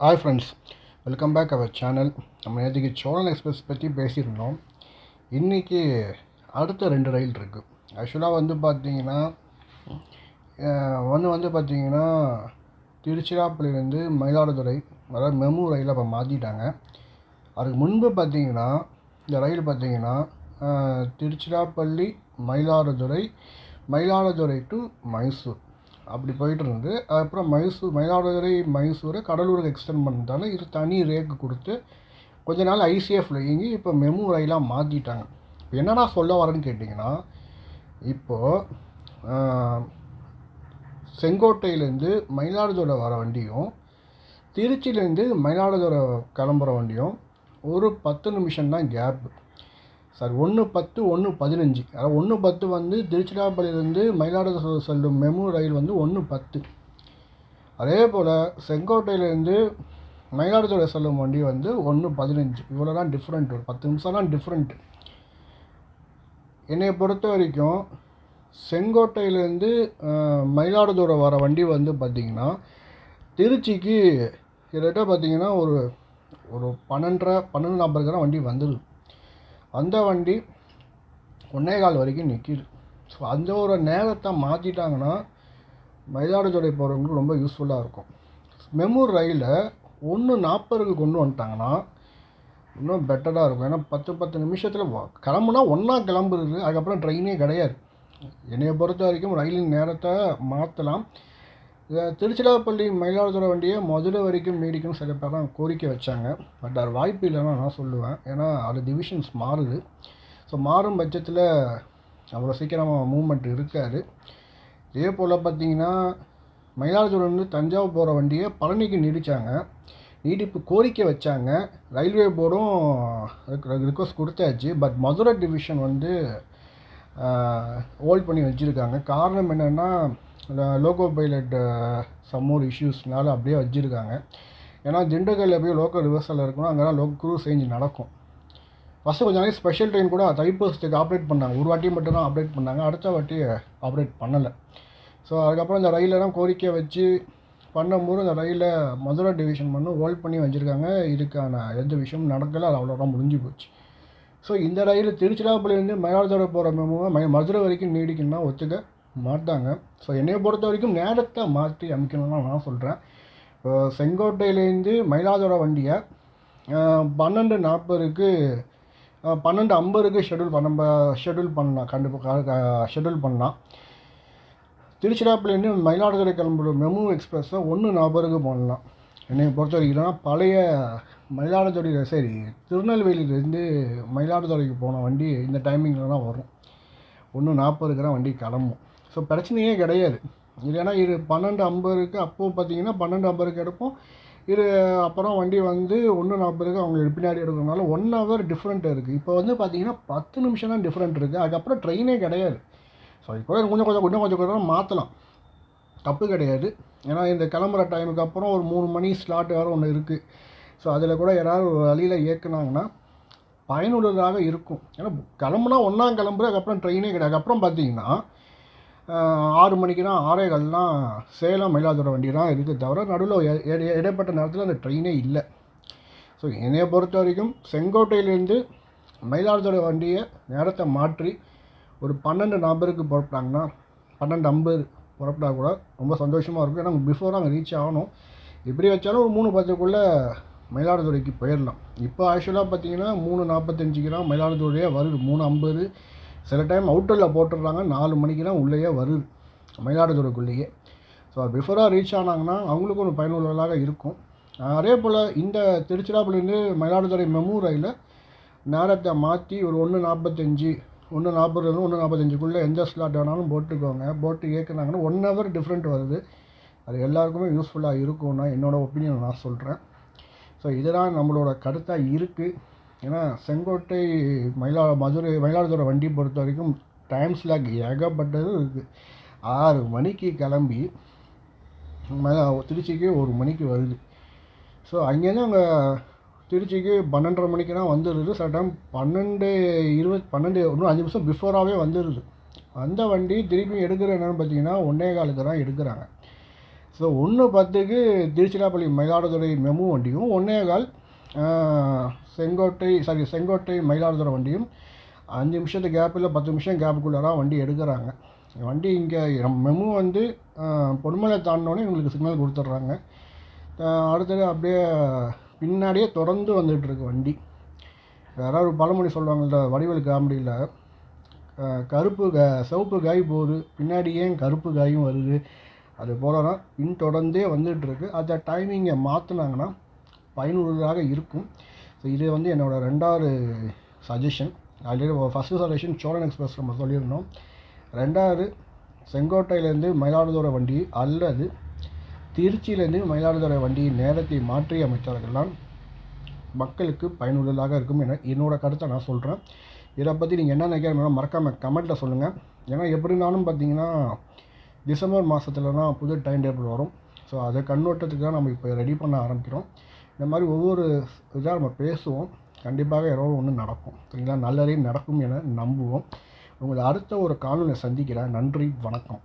Hi friends welcome back our channel நம்ம நேற்றுக்கு Cholan express பற்றி பேசியிருந்தோம். இன்றைக்கி அடுத்த ரெண்டு ரயில் இருக்குது ஆக்சுவலாக வந்து பார்த்தீங்கன்னா ஒன்று வந்து பார்த்திங்கன்னா திருச்சிராப்பள்ளியிலேருந்து மயிலாடுதுறை அதாவது மெமு ரயிலை அப்போ மாற்றிட்டாங்க அதுக்கு முன்பு பார்த்தீங்கன்னா இந்த ரயில் பார்த்தீங்கன்னா திருச்சிராப்பள்ளி மயிலாடுதுறை மயிலாடுதுறை டு மைசூர் அப்படி போயிட்டு இருந்து அப்புறம் மைசூர் மயிலாடுதுறை மைசூரை கடலூருக்கு எக்ஸ்டெண்ட் பண்ணதால இது தனி ரேக்கு கொடுத்து கொஞ்ச நாள் ஐசிஎஃப்ல இயங்கி இப்போ மெமு ரயிலாக மாற்றிட்டாங்க இப்போ என்னடா சொல்ல வரேன்னு கேட்டிங்கன்னா இப்போது செங்கோட்டையிலேருந்து மயிலாடுதுறை வர வண்டியும் திருச்சியிலேருந்து மயிலாடுதுறை கிளம்புற வண்டியும் ஒரு பத்து நிமிஷம் தான் கேப்பு சார் ஒன்று பத்து ஒன்று பதினஞ்சு. அதாவது ஒன்று பத்து வந்து திருச்சிராப்பள்ளியிலேருந்து மயிலாடுதுறை செல்லும் மெமு ரயில் வந்து ஒன்று பத்து. அதே போல் செங்கோட்டையிலேருந்து மயிலாடுதுறை செல்லும் வண்டி வந்து ஒன்று பதினஞ்சு. இவ்வளோ தான் டிஃப்ரெண்ட் ஒரு பத்து நிமிஷம் தான் டிஃப்ரெண்ட் என்னை பொறுத்த வரைக்கும் செங்கோட்டையிலேருந்து மயிலாடுதுறை வர வண்டி வந்து பார்த்திங்கன்னா திருச்சிக்கு கிட்டத்தட்ட பார்த்திங்கன்னா ஒரு ஒரு பன்னெண்டரை பன்னெண்டு நாற்பதுக்கு தான் வண்டி வந்துடுது அந்த வண்டி ஒன்னே கால் வரைக்கும் நிற்கிது ஸோ அந்த ஒரு நேரத்தை மாற்றிட்டாங்கன்னா மயிலாடுதுறை போகிறவங்களுக்கு ரொம்ப யூஸ்ஃபுல்லாக இருக்கும். மெமூர் ரயிலை ஒன்று நாற்பதுக்கு கொண்டு வந்துட்டாங்கன்னா இன்னும் பெட்டராக இருக்கும். ஏன்னா பத்து பத்து நிமிஷத்தில் கிளம்புனா ஒன்றா கிளம்புறது அதுக்கப்புறம் ட்ரெயினே கிடையாது. என்னைய பொறுத்த வரைக்கும் ரயிலின் நேரத்தை மாற்றலாம் திருச்சிராப்பள்ளி மயிலாடுதுறை வண்டியை மதுரை வரைக்கும் நீடிக்கணும் சில பேர்லாம் கோரிக்கை வச்சாங்க. பட் அது வாய்ப்பு இல்லைன்னு நான் சொல்லுவேன். ஏன்னா அது டிவிஷன்ஸ் மாறுது. ஸோ மாறும் பட்சத்தில் அவ்வளோ சீக்கிரமாக மூமெண்ட் இருக்காது. இதே போல் பார்த்தீங்கன்னா மயிலாடுதுறையிலேருந்து தஞ்சாவூர் போகிற வண்டியை பழனிக்கு நீடித்தாங்க நீடிப்பு கோரிக்கை வச்சாங்க. ரயில்வே போர்டும் ரிக்வஸ்ட் கொடுத்தாச்சு. பட் மதுரை டிவிஷன் வந்து ஹோல்ட் பண்ணி வச்சுருக்காங்க. காரணம் என்னென்னா லோகோ பைலட் சம்மோர் இஷ்யூஸ்னால அப்படியே வச்சுருக்காங்க. ஏன்னா திண்டுக்கல்ல போய் லோக்கல் ரிவர்சல் இருக்கணும் அங்கே தான் லோக்கல் க்ரூஸ் சேஞ்ச் நடக்கும். ஃபஸ்ட்டு கொஞ்ச நாளைக்கு ஸ்பெஷல் ட்ரெயின் கூட தைப்பூசத்துக்கு ஆப்ரேட் பண்ணாங்க. ஒரு வாட்டி மட்டும் தான் ஆப்ரேட் பண்ணாங்க. அடுத்த வாட்டி ஆப்ரேட் பண்ணலை. ஸோ அதுக்கப்புறம் இந்த ரயிலெல்லாம் கோரிக்கை வச்சு பண்ணும்போது அந்த ரயிலை மதுரை டிவிஷன் பண்ணி ஹோல்ட் பண்ணி வச்சுருக்காங்க. இதுக்கான எந்த விஷயமும் நடக்கலை. அது அவ்வளோதான் முடிஞ்சு போச்சு. ஸோ இந்த ரயில் திருச்சிராப்பள்ளியிலேருந்து மயிலாடுதுறை போகிற மெமுவை மதுரை வரைக்கும் நீடிக்கணும்னா ஒத்துக்க. மாற்றாங்க ஸோ என்னைய பொறுத்த வரைக்கும் நேரத்தை மாற்றி அமைக்கணும்னு நான் சொல்கிறேன் இப்போ செங்கோட்டையிலேருந்து மயிலாடுதுறை வண்டியை பன்னெண்டு நாற்பதுக்கு பன்னெண்டு ஐம்பதுக்கு ஷெட்யூல் பண்ண ஷெடியூல் ஷெட்யூல் பண்ணலாம் கண்டிப்பாக ஷெட்யூல் பண்ணலாம் திருச்சிராப்பள்ளிலேருந்து மயிலாடுதுறை கிளம்புற மெமு எக்ஸ்பிரஸை ஒன்று நாற்பதுக்கு பண்ணலாம் என்னை பொறுத்த வரைக்கும் பழைய மயிலாடுதுறை சரி திருநெல்வேலியிலேருந்து மயிலாடுதுறைக்கு போன வண்டி இந்த டைமிங்கில் தான் வரும். ஒன்று நாற்பதுக்கு தான் வண்டி கிளம்பும். ஸோ பிரச்சனையே கிடையாது. இல்லைன்னா இது பன்னெண்டு ஐம்பதுக்கு அப்போது பார்த்தீங்கன்னா பன்னெண்டு ஐம்பதுக்கு எடுப்போம். இது அப்புறம் வண்டி வந்து ஒன்று நாற்பதுக்கு அவங்க பின்னாடி எடுக்கிறதுனால ஒன் ஹவர் டிஃப்ரெண்ட் இருக்குது இப்போ வந்து பார்த்தீங்கன்னா பத்து நிமிஷம் தான் டிஃப்ரெண்ட் இருக்குது அதுக்கப்புறம் ட்ரெயினே கிடையாது. ஸோ இப்போ கொஞ்சம் கொஞ்சம் கொஞ்சம் கொஞ்சம் கொஞ்சம் மாற்றலாம் தப்பு கிடையாது. ஏன்னா இந்த கிளம்புற டைமுக்கு அப்புறம் ஒரு மூணு மணி ஸ்லாட் வேறு ஒன்று இருக்குது ஸோ அதில் கூட யாராவது ஒரு வழியில் இயக்குனாங்கன்னா பயனுள்ளதாக இருக்கும். ஏன்னா கிளம்புனா ஒன்றா கிளம்புற அதுக்கப்புறம் ட்ரெயினே கிடையாது. அப்புறம் பார்த்தீங்கன்னா ஆறு மணிக்கு தான் ஆறேகால்லாம் சேலம் மயிலாடுதுறை வண்டி தான் இருக்குது தவிர நடுவில் இடைப்பட்ட நேரத்தில் அந்த ட்ரெயினே இல்லை. ஸோ என்னைய பொறுத்த வரைக்கும் செங்கோட்டையிலேருந்து மயிலாடுதுறை வண்டியை நேரத்தை மாற்றி ஒரு பன்னெண்டு நபருக்கு புறப்பட்டாங்கன்னா பன்னெண்டு ஐம்பது புறப்பட்டா கூட ரொம்ப சந்தோஷமாக இருக்கும். ஏன்னா பிஃபோர் அங்கே ரீச் ஆகணும். எப்படி வச்சாலும் ஒரு மூணு பத்துக்குள்ளே மயிலாடுதுறைக்கு போயிடலாம். இப்போ ஆக்சுவலாக பார்த்தீங்கன்னா மூணு நாற்பத்தஞ்சுக்கு தான் மயிலாடுதுறையே வருது. மூணு ஐம்பது சில டைம் அவுட்டரில் போட்டுடுறாங்க. நாலு மணிக்கெலாம் உள்ளேயே வருது. மயிலாடுதுறைக்குள்ளேயே. ஸோ பிஃபோராக ரீச் ஆனாங்கன்னா அவங்களுக்கும் ஒரு பயனுள்ளதாக இருக்கும். அதே போல் இந்த திருச்சிராப்பள்ளிலேருந்து மயிலாடுதுறை மெமு ரயிலை நேரத்தை மாற்றி ஒரு ஒன்று நாற்பத்தஞ்சு ஒன்று நாற்பதுலேருந்து ஒன்று நாற்பத்தஞ்சுக்குள்ளே எந்த ஸ்லாட் வேணாலும் போட்டுக்கோங்க. போட்டு இயக்குனாங்கன்னா ஒன் ஹவர் டிஃப்ரெண்ட் வருது. அது எல்லாருக்குமே யூஸ்ஃபுல்லாக இருக்கும்னா என்னோடய ஒப்பீனியன் நான் சொல்கிறேன் ஸோ இதெல்லாம் நம்மளோட கருத்தாக இருக்குது ஏன்னா செங்கோட்டை மயிலா மதுரை மயிலாடுதுறை வண்டி பொறுத்த வரைக்கும் டைம் ஸ்லாக் ஏகப்பட்டது இருக்குது ஆறு மணிக்கு கிளம்பி திருச்சிக்கு ஒரு மணிக்கு வருது. ஸோ அங்கேருந்து அங்கே திருச்சிக்கு பன்னெண்டரை மணிக்கு தான் வந்துடுது சில டைம் பன்னெண்டு இருபது பன்னெண்டு இன்னும் அஞ்சு நிமிஷம் பிஃபோராகவே வந்துடுது அந்த வண்டி திருப்பி எடுக்கிற என்னன்னு பார்த்தீங்கன்னா ஒன்றே காலுக்கு தான் எடுக்கிறாங்க. ஸோ ஒன்று பத்துக்கு திருச்சிராப்பள்ளி மயிலாடுதுறை மெமு வண்டியும் ஒன்றே கால் செங்கோட்டை சாரி செங்கோட்டை மயிலாடுதுறை வண்டியும் அஞ்சு நிமிஷத்து கேப்பில் பத்து நிமிஷம் கேப்புக்குள்ளார வண்டி எடுக்கிறாங்க. வண்டி இங்கே மெமு வந்து பொன்மலை தாண்டினோடனே எங்களுக்கு சிக்னல் கொடுத்துட்றாங்க. அடுத்தது அப்படியே பின்னாடியே தொடர்ந்து வந்துகிட்ருக்கு வண்டி. யாராவது ஒரு பழமொழி சொல்லுவாங்கள்ல வடிவல் காமெடியில் கருப்பு க சிவப்பு காய் போகுது பின்னாடி ஏன் கருப்பு காயும் வருது? அது போல தான் பின்தொடர்ந்தே வந்துகிட்ருக்கு அதை அந்த டைமிங்கை மாற்றினாங்கன்னா பயனுள்ளதாக இருக்கும். ஸோ இது வந்து என்னோடய ரெண்டாவது suggestion already first suggestion Cholan express நம்ம சொல்லியிருந்தோம். ரெண்டாவது செங்கோட்டையிலேருந்து மயிலாடுதுறை வண்டி அல்லது திருச்சியிலேருந்து மயிலாடுதுறை வண்டியின் நேரத்தை மாற்றி அமைத்தார்கள்தான் மக்களுக்கு பயனுள்ளதாக இருக்கும் என என்னோடய கருத்தை நான் சொல்கிறேன் இதை பற்றி நீங்கள் என்ன நினைக்கிறீங்க மறக்காமல் கமெண்ட்டில் சொல்லுங்கள் ஏன்னா எப்படினாலும் பார்த்தீங்கன்னா டிசம்பர் மாதத்துல தான் புது டைம் டேபிள் வரும். ஸோ அதை கண்ணோட்டத்துக்கு தான் நம்ம இப்போ ரெடி பண்ண ஆரம்பிக்கிறோம். இந்த மாதிரி ஒவ்வொரு இதாக நம்ம பேசுவோம். கண்டிப்பாக ஏதோ ஒன்று நடக்கும். சரிங்களா? நல்லதே நடக்கும் என நம்புவோம். உங்களை அடுத்த ஒரு காணொலியை சந்திக்கிறேன். நன்றி. வணக்கம்.